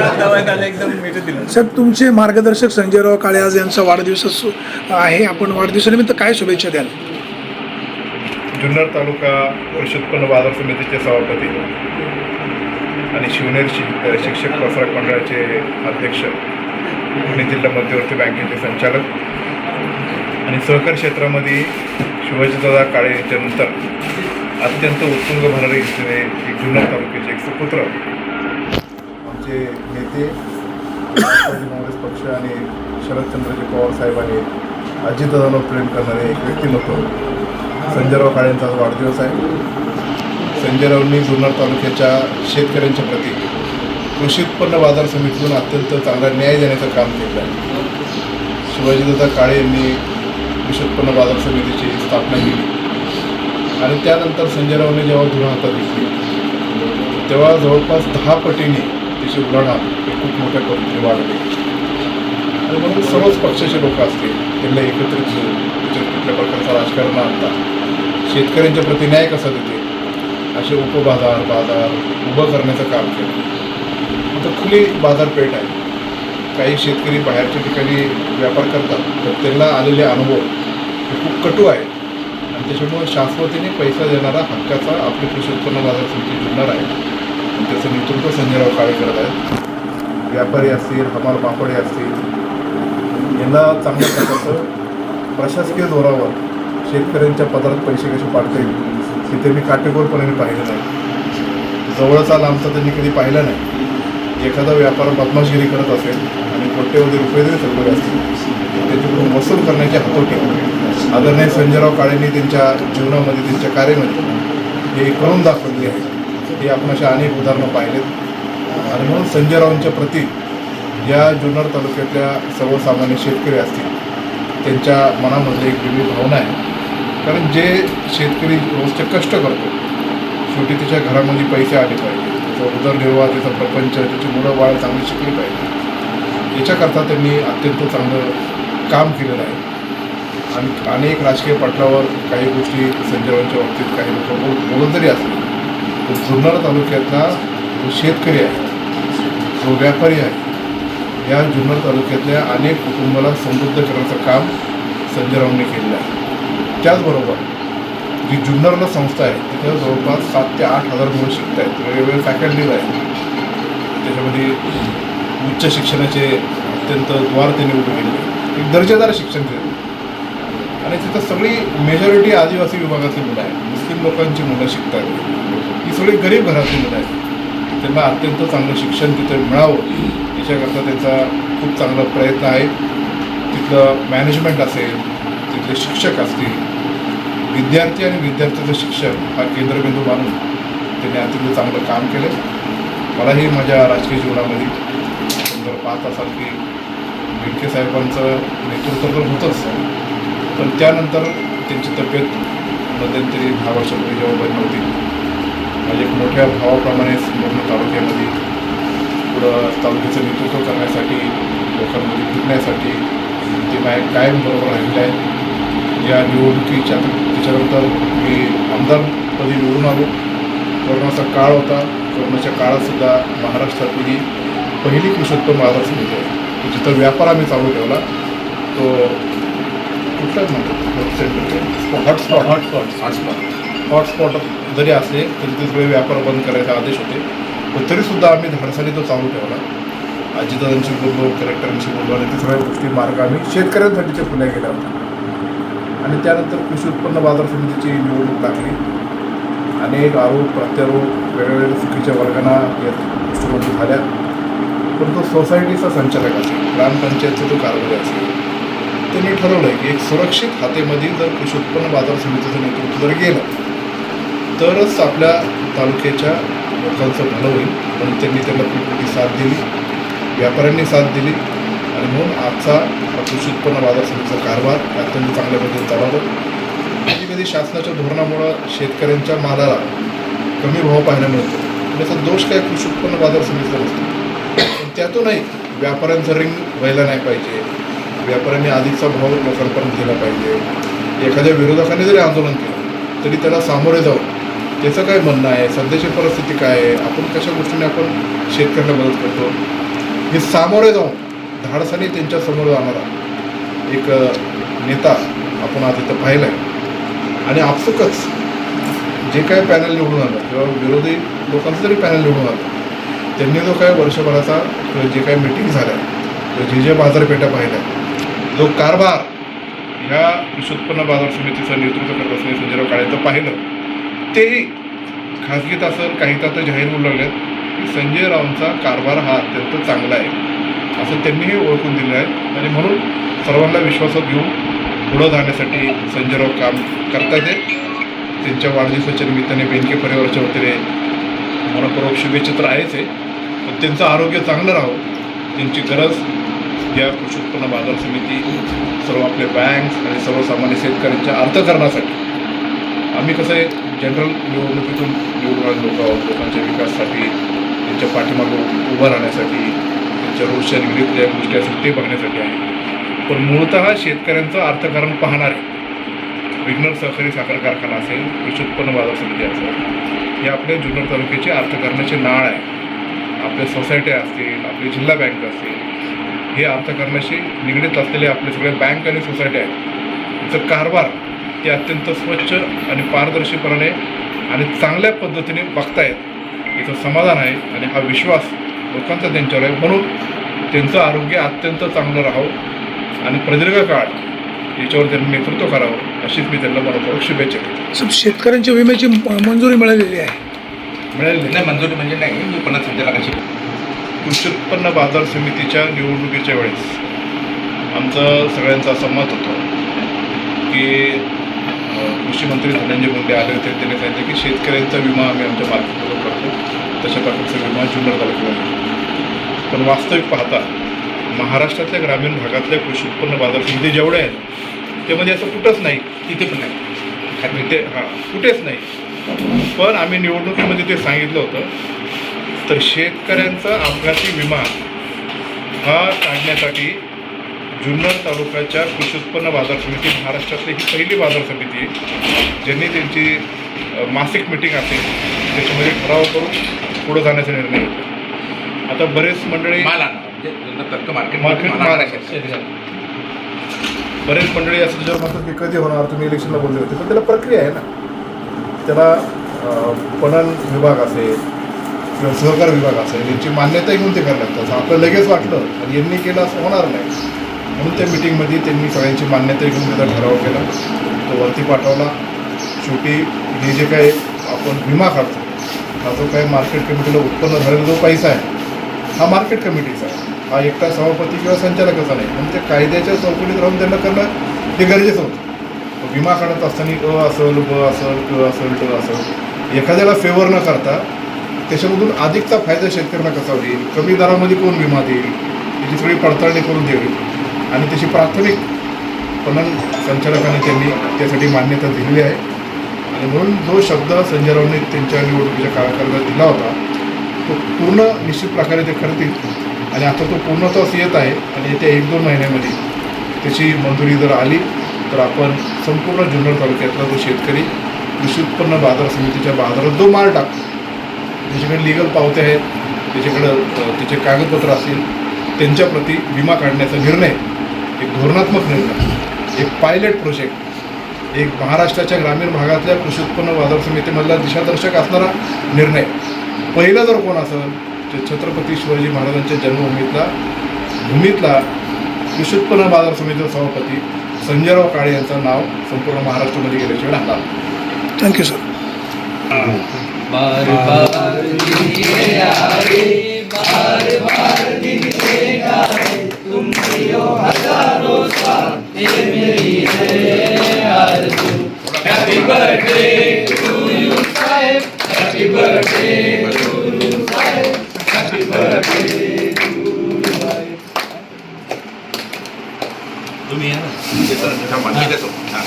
दवाखान्यात दिलं सर तुमचे मार्गदर्शक संजयराव काळे आज यांचा वाढदिवस असो- आहे. आपण वाढदिवसानिमित्त काय शुभेच्छा द्याल? जुन्नर तालुका कृषी उत्पन्न बाजार समितीचे सभापती आणि शिवनेर शि शिक्षक प्रसारक मंडळाचे अध्यक्ष पुणे जिल्हा मध्यवर्ती बँकेचे संचालक. आणि सहकार क्षेत्रामध्ये शिवाजीदादा काळे यांच्यानंतर अत्यंत उत्तुंग भरणारे असलेले एक जुन्नर तालुक्याचे एक सुपुत्र आमचे नेते राष्ट्रवादी काँग्रेस पक्ष आणि शरदचंद्रजी पवार साहेब आणि अजितदादांवर प्रेम करणारे एक व्यक्तिमत्व संजयराव काळेंचा वाढदिवस आहे. संजयरावांनी जुन्नर तालुक्याच्या शेतकऱ्यांच्या प्रती कृषी उत्पन्न बाजार समितीतून अत्यंत चांगला न्याय देण्याचं काम केलं आहे. शिवाजीदादा काळे यांनी कृषी उत्पन्न बाजार समितीची स्थापना केली. आणि त्यानंतर संजयरावांनी जेव्हा धुरा हातात घेतली तेव्हा जवळपास दहा पटीने त्याची उलाढाल हे खूप मोठ्या पद्धतीने वाढली. आणि म्हणून सर्वच पक्षाचे लोक असतील त्यांना एकत्रित घेऊन त्याच्यात कुठल्या प्रकारचं राजकारण आणता शेतकऱ्यांच्या प्रति न्याय कसा देते असे उपबाजार बाजार उभं करण्याचं काम केलं. आता खुली बाजारपेठ आहे. काही शेतकरी बाहेरच्या ठिकाणी व्यापार करतात तर त्यांना आलेले अनुभव हे खूप कटू आहेत. आणि त्याच्यामुळे शाश्वतीने पैसा देणारा हक्काचा आपली कृषी उत्पन्न बाजार समिती जुळणार आहे. नेतृत्व संजयराव काळे करत आहेत. व्यापारी असतील हमाल पापडे असतील यांना चांगल्या प्रकारचं प्रशासकीय जोरावर शेतकऱ्यांच्या पदरात पैसे कसे पाडता येईल तिथे मी काटेकोरपणे पाहिलं नाही जवळचा लांबचा त्यांनी कधी पाहिला नाही. एखादा व्यापार बदमाशगिरी करत असेल आणि कोट्यवधी रुपये जरी सरकले असतील त्याच्याकडून वसूल करण्याची हातोटी. आदरणीय संजयराव काळेंनी त्यांच्या जीवनामध्ये त्यांच्या कार्यामध्ये हे करून दाखवली आहे. हे आपण अशा अनेक उदाहरणं पाहिलेत. आणि म्हणून संजय रावांच्या प्रती या जुन्नर तालुक्यातल्या सर्वसामान्य शेतकरी असतील त्यांच्या मनामध्ये एक वेगळी भावना आहे. कारण जे शेतकरी रोजचे कष्ट करतो शेवटी त्याच्या घरामध्ये पैसे आले पाहिजे. त्याचा उदरनिर्वाह त्याचा प्रपंच त्याची मुलं बाळ चांगली शिकली पाहिजे. याच्याकरता त्यांनी अत्यंत चांगलं काम केलेलं आहे. आणि अनेक राजकीय पटलावर काही गोष्टी संजयरावांच्या बाबतीत काही लोक बोलत जरी असले जुन्नर तालुक्यातला जो शेतकरी आहे जो व्यापारी आहे या जुन्नर तालुक्यातल्या अनेक कुटुंबाला समृद्ध करण्याचं काम संजयरावांनी केलेलं आहे. त्याचबरोबर जी जुन्नरला संस्था आहे तिथं जवळपास सात ते आठ हजार मुलं शिकत आहेत वेगवेगळे फॅकल्टीज आहेत. त्याच्यामध्ये उच्च शिक्षणाचे अत्यंत द्वार त्यांनी उभे केले एक दर्जेदार शिक्षण केलं आणि तिथं सगळी मेजॉरिटी आदिवासी विभागातली मुलं आहेत. मुस्लिम लोकांची मुलं शिकतात. ही सगळी गरीब घरातली मुलं आहेत. त्यांना अत्यंत चांगलं शिक्षण तिथं मिळावं. याच्याकरता त्यांचा खूप चांगला प्रयत्न आहे. तिथलं मॅनेजमेंट असेल तिथले शिक्षक असतील विद्यार्थी आणि विद्यार्थ्याचं शिक्षण हा केंद्रबिंदू मानून त्यांनी अत्यंत चांगलं काम केलं. मलाही माझ्या राजकीय जीवनामध्ये जर पाहत असाल की बेडके साहेबांचं नेतृत्व तर होतंच. पण त्यानंतर त्यांची तब्येत मध्यंतरी दहा वर्षापूर्वी जेव्हा बरी नव्हती. माझ्या एक मोठ्या भावाप्रमाणेच मोठ्या तालुक्यामध्ये पुढं तालुक्याचं नेतृत्व करण्यासाठी लोकांमध्ये फिरण्यासाठी ते माझ्या कायम बरोबर राहिलं आहे या निवडणुकीच्या त्याच्यानंतर मी आमदारपदी निवडून आलो. कोरोनाचा काळ होता. कोरोनाच्या काळातसुद्धा महाराष्ट्रातली पहिली कृषी उत्पन्न बाजार समिती आहे. जिथं व्यापार आम्ही चालू ठेवला. तो कुठलाच म्हणतो हॉटस्पॉट हॉटस्पॉट हॉटस्पॉट हॉटस्पॉट जरी असले तरी ते सगळे व्यापार बंद करायचे आदेश होते. पण तरीसुद्धा आम्ही धाडसाने तो चालू ठेवला. अजितदादांशी बोललो कलेक्टरांशी बोललो आणि ते सगळ्या गोष्टी मार्ग आम्ही शेतकऱ्यांसाठीच्या खुल्या केल्या होत्या. आणि त्यानंतर कृषी उत्पन्न बाजार समितीची निवडणूक लागली. अनेक आरोप प्रत्यारोप वेगवेगळ्या चुकीच्या वर्गांना या गोष्टी झाल्या परंतु सोसायटीचा संचालक असेल ग्रामपंचायतचा जो कारभारी असेल त्यांनी ठरवलं आहे की एक सुरक्षित हातेमध्ये जर कृषी उत्पन्न बाजार समितीचं नेतृत्व जर गेलं तरच आपल्या तालुक्याच्या लोकांचं भलं होईल. म्हणून त्यांनी त्याला खूप साथ दिली. व्यापाऱ्यांनी साथ दिली. आणि म्हणून आजचा कृषी उत्पन्न बाजार समितीचा कारभार अत्यंत चांगल्या पद्धतीने चालवतो. कधी कधी शासनाच्या धोरणामुळं शेतकऱ्यांच्या मालाला कमी भाव पाहायला मिळतो. म्हणजे त्याचा दोष काय कृषी उत्पन्न बाजार समितीचा नसतो. पण त्यातूनही व्यापाऱ्यांचं रिंग व्हायला नाही पाहिजे. व्यापाऱ्यांनी आधीचा भाव लोकांपर्यंत केला पाहिजे. एखाद्या विरोधकाने जरी आंदोलन केलं तरी त्याला सामोरे जाऊन त्याचं काय म्हणणं आहे? सध्याची परिस्थिती काय आहे? आपण कशा गोष्टीने आपण शेतकऱ्यांना मदत करतो? हे सामोरे जाऊन धाडसाने त्यांच्यासमोर जाणारा एक नेता आपण आज इथं पाहिला आहे आणि आपसुकच जे काय पॅनल निवडून आलं किंवा विरोधी लोकांचं जरी पॅनल निवडून आलं त्यांनी जो काय वर्षभराचा जे काही मिटिंग झाल्या किंवा जे जे बाजारपेठा पाहिल्या जो कारभार ह्या कृषी उत्पन्न बाजार समितीचं नेतृत्व करत असलेले संजयराव काळेचं पाहिलं तेही खाजगीत असेल काही तर जाहीर होऊ लागलेत की संजय रावांचा कारभार हा अत्यंत चांगला आहे असं त्यांनीही ओळखून दिलं आहे. आणि म्हणून सर्वांना विश्वासात घेऊन पुढं जाण्यासाठी संजयराव काम करता येते त्यांच्या वाढदिवसाच्या निमित्ताने बेनके परिवाराच्या वतीने मनपूर्वक शुभेच्छा तर आहेच आहे पण त्यांचं आरोग्य चांगलं राहावं त्यांची गरज या कृषी उत्पन्न बाजार समिती सर्व आपले बँक्स आणि सर्वसामान्य शेतकऱ्यांच्या अर्थकरणासाठी. आम्ही कसं आहे जनरल निवडणुकीतून निवडून लोक आहोत लोकांच्या विकासासाठी त्यांच्या पाठीमागं उभं राहण्यासाठी त्यांच्या रोजच्या निगडीत ज्या गोष्टी असतील ते बघण्यासाठी आहे. पण मूळतः शेतकऱ्यांचं अर्थकारण पाहणारे विघ्नर सहकारी साखर कारखाना असेल कृषी उत्पन्न बाजार समिती असेल हे आपल्या जुन्नर तालुक्याचे अर्थकारणाचे नाळ आहे. आपल्या सोसायट्या असतील आपली जिल्हा बँक असेल हे अर्थकारणाशी निगडीत असलेले आपले सगळे बँक आणि सोसायट्या आहेत. याचं कारभार ते अत्यंत स्वच्छ आणि पारदर्शीपणाने आणि चांगल्या पद्धतीने बघतायत. याचं समाधान आहे आणि हा विश्वास लोकांचा त्यांच्यावर आहे. म्हणून त्यांचं आरोग्य अत्यंत चांगलं राहावं आणि प्रदीर्घ काळ याच्यावर त्यांनी नेतृत्व करावं अशीच मी त्यांना मनपूर्वक शुभेच्छा देतो. शेतकऱ्यांच्या विम्याची म- मंजुरी मिळालेली आहे. मिळेल नाही मंजुरी म्हणजे नाही. मी पुन्हा संचालकाशी कृषी उत्पन्न बाजार समितीच्या निवडणुकीच्या वेळेस आमचं सगळ्यांचं असं मत होतं की कृषी मंत्री धनंजय मुंडे आले होते त्यांनी सांगितलं की शेतकऱ्यांचा विमा आम्ही आमच्या मार्केटमधून करतो तशा प्रकारचा विमा जुन्नर तालुक्यामध्ये पण वास्तविक पाहता महाराष्ट्रातल्या ग्रामीण भागातल्या कृषी उत्पन्न बाजार समिती जेवढ्या आहेत त्यामध्ये असं कुठंच नाही तिथे पण नाही. ते हां कुठेच नाही. पण आम्ही निवडणुकीमध्ये ते सांगितलं होतं तर शेतकऱ्यांचा अपघाती विमा हा काढण्यासाठी जुन्नर तालुक्याच्या कृषी उत्पन्न बाजार समिती महाराष्ट्रातली ही पहिली बाजार समिती आहे ज्यांनी त्यांची मासिक मिटिंग असेल त्याच्यामध्ये ठराव करून पुढं जाण्याचा निर्णय घेतला. आता बरेच मंडळी म्हणजे मार्केट आणायचा. बरेच मंडळी असं त्याच्यावर म्हणतात की कधी होणार? तुम्ही इलेक्शनला बोलले होते. पण त्याला प्रक्रिया आहे ना. त्याला पणन विभाग असेल सहकार विभाग असेल यांची मान्यता घेऊन ते करायला लागतं असं आपलं लगेच वाटलं आणि यांनी केलं असं होणार नाही. म्हणून त्या मिटिंगमध्ये त्यांनी सगळ्यांची मान्यता घेऊन त्याचा ठराव केला. तो वरती पाठवला. शेवटी हे जे काही आपण विमा काढतो हा जो काही मार्केट कमिटीला उत्पन्न झालेला जो पैसा आहे हा मार्केट कमिटीचा आहे. हा एकटा सभापती किंवा संचालकाचा नाही. म्हणून त्या कायद्याच्या चौकटीत राहून त्यांना करणं हे गरजेचं होतं. विमा काढत असताना अ असेल ब असेल क असेल ट असेल एखाद्याला फेवर न करता त्याच्यामधून अधिकचा फायदा शेतकऱ्यांना कसा होईल? कमी दरामध्ये कोण विमा देईल? याची सगळी पडताळणी करून द्यावी आणि त्याची प्राथमिक पणन संचालकाने त्यांनी त्यासाठी मान्यता दिलेली आहे. आणि म्हणून जो शब्द संजय रावने त्यांच्या निवडणुकीच्या काळाकाळात दिला होता तो पूर्ण निश्चित प्रकारे ते करतील आणि आता तो पूर्णत्वास येत आहे. आणि येत्या एक दोन महिन्यामध्ये त्याची मंजुरी जर आली तर आपण संपूर्ण जुन्नर तालुक्यातला जो शेतकरी कृषी उत्पन्न बाजार समितीच्या बाजारात जो माल टाकतो त्याच्याकडे लिगल पावते आहेत त्याच्याकडं त्याचे कागदपत्र असतील त्यांच्याप्रती विमा काढण्याचा निर्णय एक धोरणात्मक निर्णय. एक पायलट प्रोजेक्ट एक महाराष्ट्राच्या ग्रामीण भागातल्या कृषी उत्पन्न बाजार समितीमधला दिशादर्शक असणारा निर्णय. पहिला जर कोण असेल तर छत्रपती शिवाजी महाराजांच्या जन्मभूमीतला भूमीतला कृषी उत्पन्न बाजार समितीचा सभापती संजयराव काळे यांचं नाव संपूर्ण महाराष्ट्रामध्ये गेल्याशिवाय राहणार. थँक्यू सर बार बार दिए आए बार बार दिए आए। तुम जियो हज़ारों साल ये मेरी है आरज़ू। हैप्पी बर्थडे टू यू साहेब। हैप्पी बर्थडे टू यू साहेब। हैप्पी बर्थडे तुम्ही आहे ना हाँ.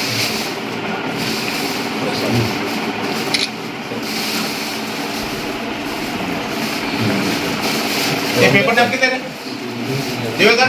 पेपर टाकले त्याने? देऊ का